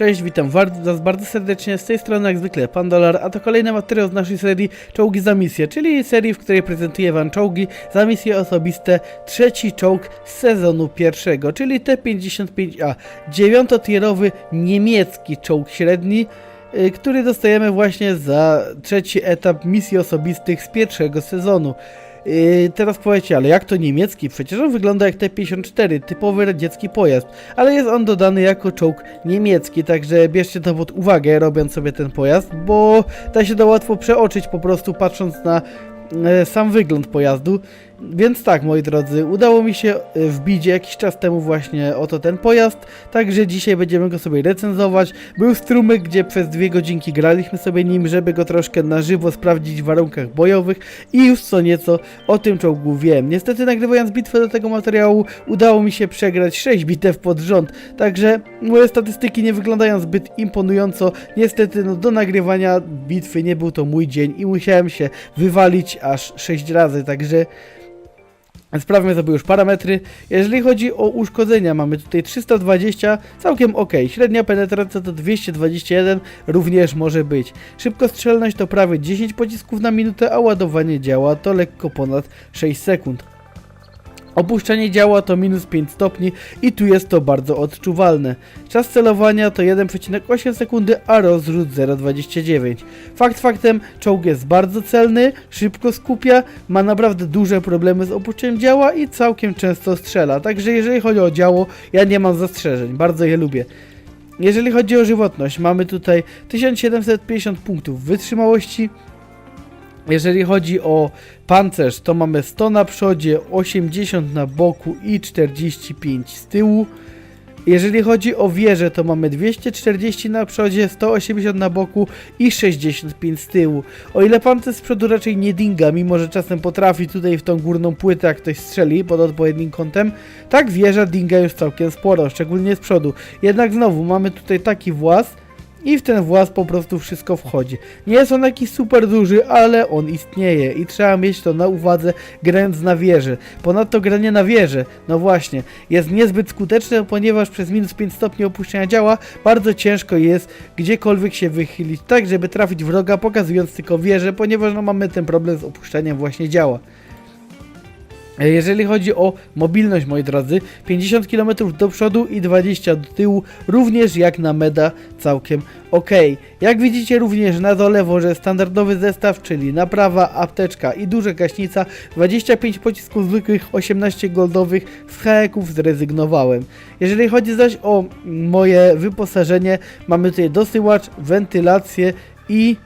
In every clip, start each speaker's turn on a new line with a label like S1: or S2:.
S1: Cześć, witam was bardzo serdecznie, z tej strony jak zwykle Pan Dolar, a to kolejny materiał z naszej serii Czołgi za misję, czyli serii, w której prezentuję wam czołgi za misje osobiste, trzeci czołg z sezonu pierwszego, czyli T-55A, dziewiątotierowy niemiecki czołg średni, y, który dostajemy właśnie za trzeci etap misji osobistych z pierwszego sezonu. Yy, teraz powiecie, ale jak to niemiecki? Przecież on wygląda jak T-54, typowy radziecki pojazd, ale jest on dodany jako czołg niemiecki, także bierzcie to pod uwagę robiąc sobie ten pojazd, bo da się to łatwo przeoczyć po prostu patrząc na e, sam wygląd pojazdu. Więc tak, moi drodzy, udało mi się e, wbić jakiś czas temu właśnie oto ten pojazd, także dzisiaj będziemy go sobie recenzować. Był strumyk, gdzie przez dwie godzinki graliśmy sobie nim, żeby go troszkę na żywo sprawdzić w warunkach bojowych i już co nieco o tym czołgu wiem. Niestety nagrywając bitwę do tego materiału udało mi się przegrać 6 bitew pod rząd, także moje statystyki nie wyglądają zbyt imponująco. Niestety no, do nagrywania bitwy nie był to mój dzień i musiałem się wywalić aż 6 razy, także Sprawmy sobie już parametry. Jeżeli chodzi o uszkodzenia, mamy tutaj 320, całkiem ok. Średnia penetracja to 221, również może być. Szybkostrzelność to prawie 10 pocisków na minutę, a ładowanie działa to lekko ponad 6 sekund. Opuszczenie działa to minus 5 stopni i tu jest to bardzo odczuwalne. Czas celowania to 1,8 sekundy, a rozrzut 0,29. Fakt faktem, czołg jest bardzo celny, szybko skupia, ma naprawdę duże problemy z opuszczeniem działa i całkiem często strzela. Także jeżeli chodzi o działo, ja nie mam zastrzeżeń, bardzo je lubię. Jeżeli chodzi o żywotność, mamy tutaj 1750 punktów wytrzymałości. Jeżeli chodzi o pancerz, to mamy 100 na przodzie, 80 na boku i 45 z tyłu. Jeżeli chodzi o wieżę, to mamy 240 na przodzie, 180 na boku i 65 z tyłu. O ile pancerz z przodu raczej nie dinga, mimo że czasem potrafi tutaj w tą górną płytę, jak ktoś strzeli pod odpowiednim kątem, tak wieża dinga już całkiem sporo, szczególnie z przodu. Jednak znowu mamy tutaj taki włas, i w ten włas po prostu wszystko wchodzi. Nie jest on jakiś super duży, ale on istnieje i trzeba mieć to na uwadze grając na wieży. Ponadto granie na wieży, no właśnie, jest niezbyt skuteczne, ponieważ przez minus 5 stopni opuszczenia działa bardzo ciężko jest gdziekolwiek się wychylić, tak żeby trafić wroga pokazując tylko wieżę, ponieważ no mamy ten problem z opuszczeniem właśnie działa. Jeżeli chodzi o mobilność, moi drodzy, 50 km do przodu i 20 do tyłu, również jak na meda całkiem ok. Jak widzicie również na dole włożę standardowy zestaw, czyli naprawa, apteczka i duża gaśnica, 25 pocisków zwykłych, 18 goldowych, z haeków zrezygnowałem. Jeżeli chodzi zaś o moje wyposażenie, mamy tutaj dosyłacz, wentylację i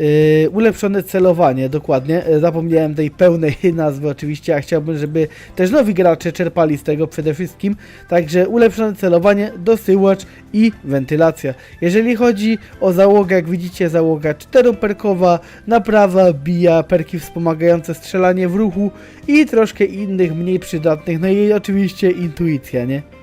S1: Yy, ulepszone celowanie, dokładnie. Yy, zapomniałem tej pełnej nazwy oczywiście, a chciałbym, żeby też nowi gracze czerpali z tego przede wszystkim. Także ulepszone celowanie, dosyłacz i wentylacja. Jeżeli chodzi o załogę, jak widzicie, załoga czteroperkowa, naprawa, bija, perki wspomagające strzelanie w ruchu i troszkę innych, mniej przydatnych, no i oczywiście intuicja, nie?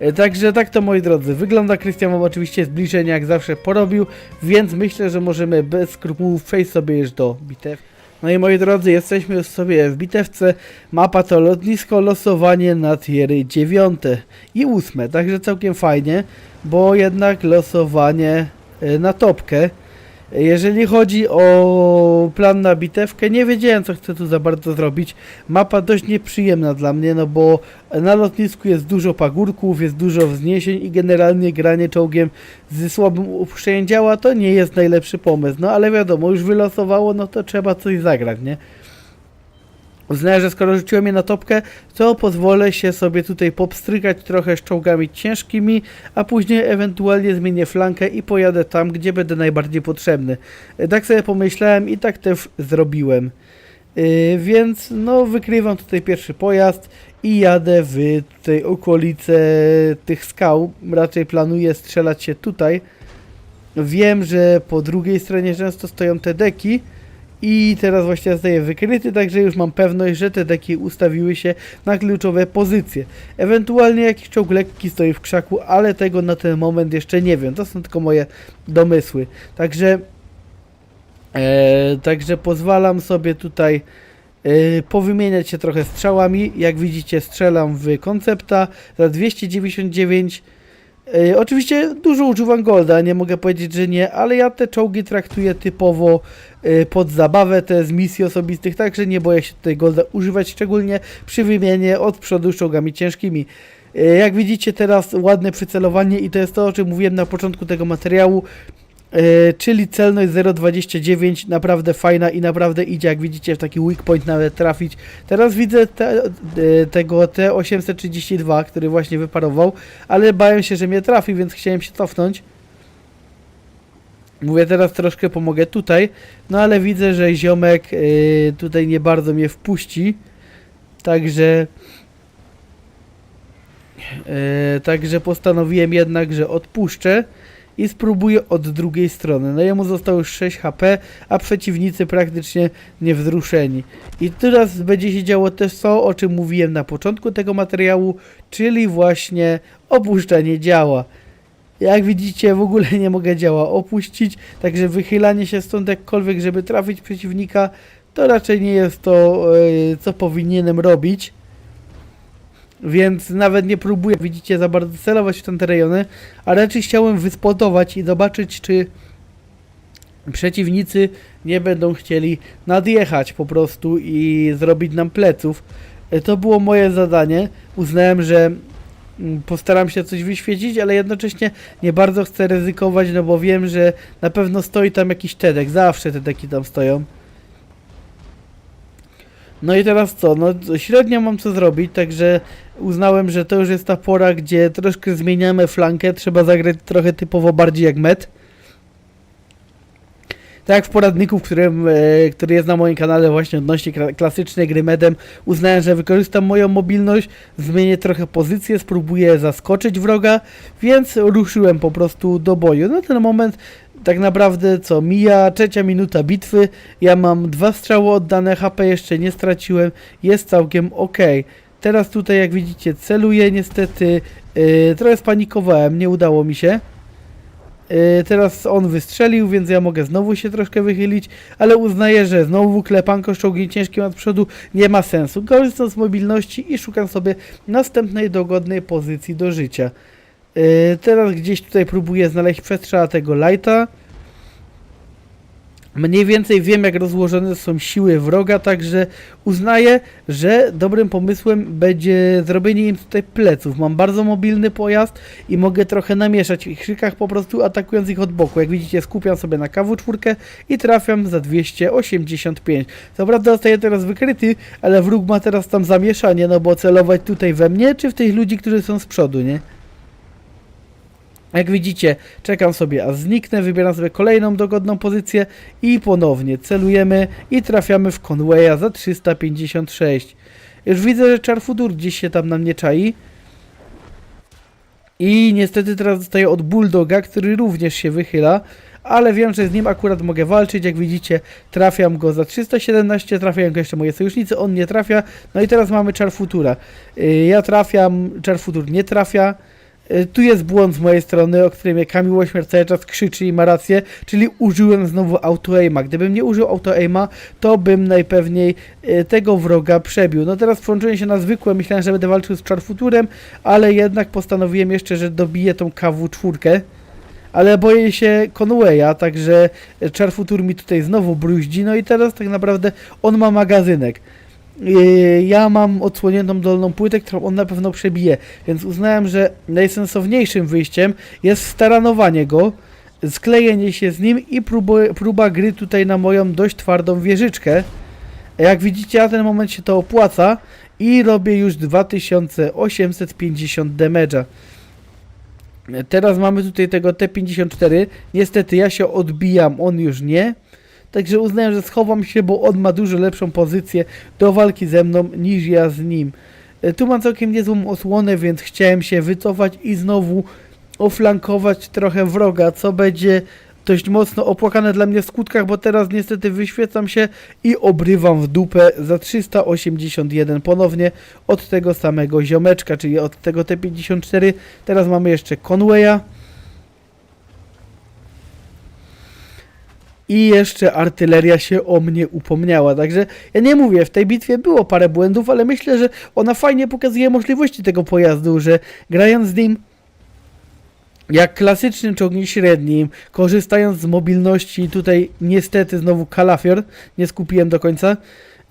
S1: E, Także tak to moi drodzy, wygląda Krystian wam oczywiście zbliżenie jak zawsze porobił, więc myślę, że możemy bez skrupułów przejść sobie już do bitew. No i moi drodzy, jesteśmy już sobie w bitewce, mapa to lotnisko, losowanie na tiery 9 i 8, także całkiem fajnie, bo jednak losowanie e, na topkę. Jeżeli chodzi o plan na bitewkę, nie wiedziałem co chcę tu za bardzo zrobić. Mapa dość nieprzyjemna dla mnie, no bo na lotnisku jest dużo pagórków, jest dużo wzniesień i generalnie granie czołgiem z słabym upuszczeniem działa to nie jest najlepszy pomysł. No ale wiadomo, już wylosowało, no to trzeba coś zagrać, nie? Uznałem, że skoro rzuciłem je na topkę, to pozwolę się sobie tutaj popstrykać trochę czołgami ciężkimi, a później ewentualnie zmienię flankę i pojadę tam, gdzie będę najbardziej potrzebny. Tak sobie pomyślałem i tak też zrobiłem. Yy, więc no wykrywam tutaj pierwszy pojazd i jadę w tej okolice tych skał. Raczej planuję strzelać się tutaj. Wiem, że po drugiej stronie często stoją te deki, i teraz właśnie zostaje wykryty, także już mam pewność, że te deki ustawiły się na kluczowe pozycje. Ewentualnie jakiś czołg lekki stoi w krzaku, ale tego na ten moment jeszcze nie wiem. To są tylko moje domysły. Także, e, także pozwalam sobie tutaj e, powymieniać się trochę strzałami. Jak widzicie strzelam w koncepta za 299 E, oczywiście dużo używam Golda, nie mogę powiedzieć, że nie, ale ja te czołgi traktuję typowo e, pod zabawę, te z misji osobistych, także nie boję się tutaj Golda używać, szczególnie przy wymianie od przodu czołgami ciężkimi. E, jak widzicie teraz ładne przycelowanie i to jest to, o czym mówiłem na początku tego materiału, czyli celność 0,29, naprawdę fajna i naprawdę idzie, jak widzicie, w taki weak point nawet trafić. Teraz widzę te, e, tego T832, który właśnie wyparował, ale bałem się, że mnie trafi, więc chciałem się cofnąć. Mówię, teraz troszkę pomogę tutaj, no ale widzę, że ziomek e, tutaj nie bardzo mnie wpuści, także... E, także postanowiłem jednak, że odpuszczę i spróbuję od drugiej strony. No jemu zostało już 6 HP, a przeciwnicy praktycznie niewzruszeni. I teraz będzie się działo też to, o czym mówiłem na początku tego materiału, czyli właśnie opuszczanie działa. Jak widzicie, w ogóle nie mogę działa opuścić, także wychylanie się stąd jakkolwiek, żeby trafić przeciwnika, to raczej nie jest to, e, co powinienem robić. Więc nawet nie próbuję, widzicie, za bardzo celować w tamte rejony, a raczej chciałem wyspotować i zobaczyć, czy przeciwnicy nie będą chcieli nadjechać po prostu i zrobić nam pleców. E, To było moje zadanie. Uznałem, że mm, postaram się coś wyświecić, ale jednocześnie nie bardzo chcę ryzykować, no bo wiem, że na pewno stoi tam jakiś Tedek. Zawsze te taki tam stoją. No i teraz co? No średnio mam co zrobić, także uznałem, że to już jest ta pora, gdzie troszkę zmieniamy flankę, trzeba zagrać trochę typowo bardziej jak met. Tak jak w poradniku, w którym, e, który jest na moim kanale właśnie odnośnie kla- klasycznej gry medem, uznałem, że wykorzystam moją mobilność, zmienię trochę pozycję, spróbuję zaskoczyć wroga, więc ruszyłem po prostu do boju. Na ten moment tak naprawdę co, mija trzecia minuta bitwy, ja mam dwa strzały oddane, HP jeszcze nie straciłem, jest całkiem ok. Teraz tutaj jak widzicie celuję, niestety yy, trochę spanikowałem, nie udało mi się. Yy, teraz on wystrzelił, więc ja mogę znowu się troszkę wychylić, ale uznaję, że znowu klepanko z czołgiem ciężkim od przodu nie ma sensu. Korzystam z mobilności i szukam sobie następnej dogodnej pozycji do życia. Yy, teraz gdzieś tutaj próbuję znaleźć przestrzała tego lighta. Mniej więcej wiem, jak rozłożone są siły wroga, także uznaję, że dobrym pomysłem będzie zrobienie im tutaj pleców. Mam bardzo mobilny pojazd i mogę trochę namieszać w ich szykach, po prostu atakując ich od boku. Jak widzicie, skupiam sobie na KW4 i trafiam za 285. Co prawda zostaję teraz wykryty, ale wróg ma teraz tam zamieszanie, no bo celować tutaj we mnie, czy w tych ludzi, którzy są z przodu, nie? Jak widzicie, czekam sobie, a zniknę, wybieram sobie kolejną dogodną pozycję i ponownie celujemy i trafiamy w Conwaya za 356. Już widzę, że Charfudur gdzieś się tam na mnie czai. I niestety teraz dostaję od Bulldoga, który również się wychyla, ale wiem, że z nim akurat mogę walczyć. Jak widzicie, trafiam go za 317, trafiają go jeszcze moje sojusznicy, on nie trafia. No i teraz mamy Charfutura. Yy, Ja trafiam, Charfutur nie trafia. Y, Tu jest błąd z mojej strony, o którym Kamil Ośmiar cały czas krzyczy i ma rację, czyli użyłem znowu auto-aima. Gdybym nie użył auto-aima, to bym najpewniej y, tego wroga przebił. No teraz przełączyłem się na zwykłe, myślałem, że będę walczył z Charfuturem, ale jednak postanowiłem jeszcze, że dobiję tą KW4. Ale boję się Conwaya, także Charfutur mi tutaj znowu bruździ, no i teraz tak naprawdę on ma magazynek. Yy, ja mam odsłoniętą dolną płytę, którą on na pewno przebije, więc uznałem, że najsensowniejszym wyjściem jest staranowanie go, sklejenie się z nim i próba, gry tutaj na moją dość twardą wieżyczkę. Jak widzicie, na ten moment się to opłaca i robię już 2850 damage'a. Teraz mamy tutaj tego T54. Niestety ja się odbijam, on już nie. Także uznałem, że schowam się, bo on ma dużo lepszą pozycję do walki ze mną niż ja z nim. E, Tu mam całkiem niezłą osłonę, więc chciałem się wycofać i znowu oflankować trochę wroga, co będzie dość mocno opłakane dla mnie w skutkach, bo teraz niestety wyświecam się i obrywam w dupę za 381 ponownie od tego samego ziomeczka, czyli od tego T54. Teraz mamy jeszcze Conwaya. I jeszcze artyleria się o mnie upomniała. Także ja nie mówię, w tej bitwie było parę błędów, ale myślę, że ona fajnie pokazuje możliwości tego pojazdu, że grając z nim jak klasycznym czołgiem średnim, korzystając z mobilności, tutaj niestety znowu kalafior, nie skupiłem do końca,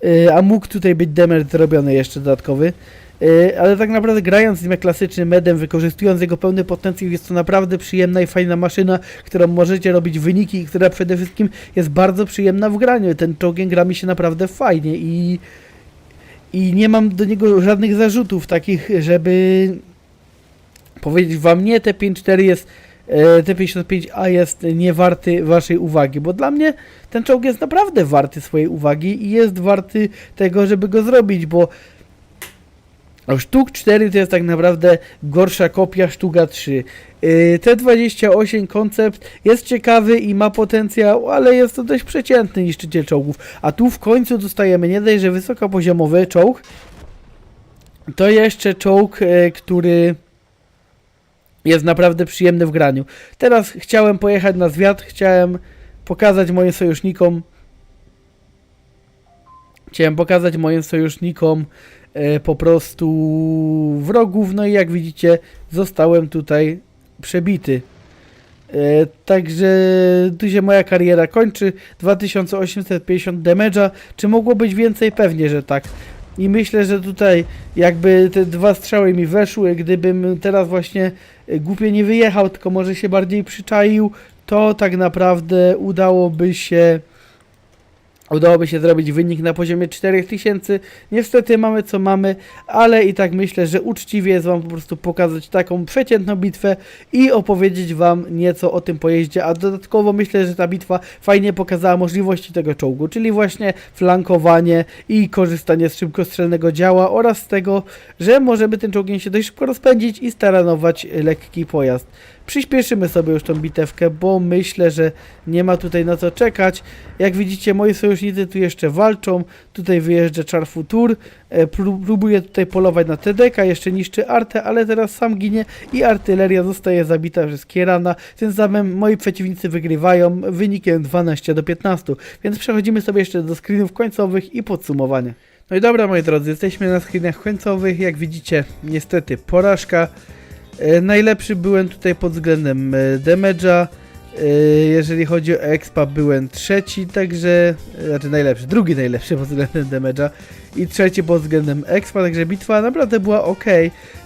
S1: yy, a mógł tutaj być demer zrobiony jeszcze dodatkowy. Yy, ale tak naprawdę grając z nim jak klasycznym medem, wykorzystując jego pełny potencjał, jest to naprawdę przyjemna i fajna maszyna, którą możecie robić wyniki i która przede wszystkim jest bardzo przyjemna w graniu. Ten czołgiem gra mi się naprawdę fajnie i, i nie mam do niego żadnych zarzutów takich, żeby powiedzieć wam nie, T54 jest e, T55A jest niewarty waszej uwagi, bo dla mnie ten czołg jest naprawdę warty swojej uwagi i jest warty tego, żeby go zrobić, bo sztuk 4 to jest tak naprawdę gorsza kopia sztuka 3. Yy, T28 koncept jest ciekawy i ma potencjał, ale jest to dość przeciętny niszczyciel czołgów. A tu w końcu dostajemy nie dość, że wysokopoziomowy czołg, to jeszcze czołg, e, który jest naprawdę przyjemny w graniu. Teraz chciałem pojechać na zwiat, chciałem pokazać moim sojusznikom chciałem pokazać moim sojusznikom po prostu wrogów, no i jak widzicie zostałem tutaj przebity. E, także tu się moja kariera kończy. 2850 damage'a. Czy mogło być więcej? Pewnie, że tak. I myślę, że tutaj jakby te dwa strzały mi weszły, gdybym teraz właśnie e, głupie nie wyjechał, tylko może się bardziej przyczaił, to tak naprawdę udałoby się udałoby się zrobić wynik na poziomie 4000. Niestety mamy co mamy, ale i tak myślę, że uczciwie jest Wam po prostu pokazać taką przeciętną bitwę i opowiedzieć Wam nieco o tym pojeździe, a dodatkowo myślę, że ta bitwa fajnie pokazała możliwości tego czołgu, czyli właśnie flankowanie i korzystanie z szybkostrzelnego działa oraz z tego, że możemy tym czołgiem się dość szybko rozpędzić i staranować lekki pojazd. Przyspieszymy sobie już tą bitewkę, bo myślę, że nie ma tutaj na co czekać. Jak widzicie, moi sojusznicy tu jeszcze walczą. Tutaj wyjeżdża Char Futur. E, pró- próbuje tutaj polować na TDK, jeszcze niszczy Artę, ale teraz sam ginie i artyleria zostaje zabita przez Kierana. Tym samym moi przeciwnicy wygrywają wynikiem 12 do 15. Więc przechodzimy sobie jeszcze do screenów końcowych i podsumowania. No i dobra, moi drodzy, jesteśmy na screenach końcowych. Jak widzicie, niestety porażka. E, Najlepszy byłem tutaj pod względem e, damage'a. E, Jeżeli chodzi o expa, byłem trzeci, także. Znaczy najlepszy, drugi najlepszy pod względem damage'a i trzeci pod względem expa, także bitwa naprawdę była ok.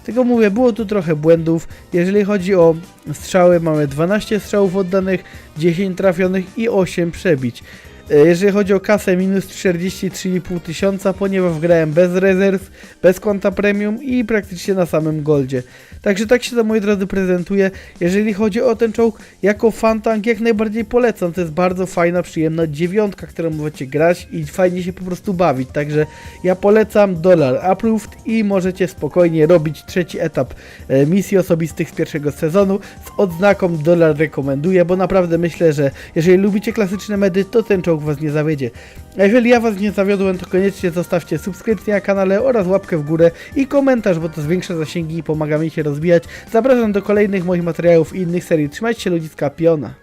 S1: Tylko mówię, było tu trochę błędów. Jeżeli chodzi o strzały, mamy 12 strzałów oddanych, 10 trafionych i 8 przebić. E, Jeżeli chodzi o kasę, minus 43,5 tysiąca, ponieważ grałem bez rezerw, bez konta premium i praktycznie na samym goldzie. Także tak się to, moi drodzy, prezentuje. Jeżeli chodzi o ten czołg, jako fantank jak najbardziej polecam. To jest bardzo fajna, przyjemna dziewiątka, którą możecie grać i fajnie się po prostu bawić. Także ja polecam Dollar Approved i możecie spokojnie robić trzeci etap e, misji osobistych z pierwszego sezonu z odznaką Dollar rekomenduję, bo naprawdę myślę, że jeżeli lubicie klasyczne medy, to ten was nie zawiedzie. A jeżeli ja was nie zawiodłem, to koniecznie zostawcie subskrypcję na kanale oraz łapkę w górę i komentarz, bo to zwiększa zasięgi i pomaga mi się rozwijać. Zapraszam do kolejnych moich materiałów i innych serii. Trzymajcie się ludziska piona.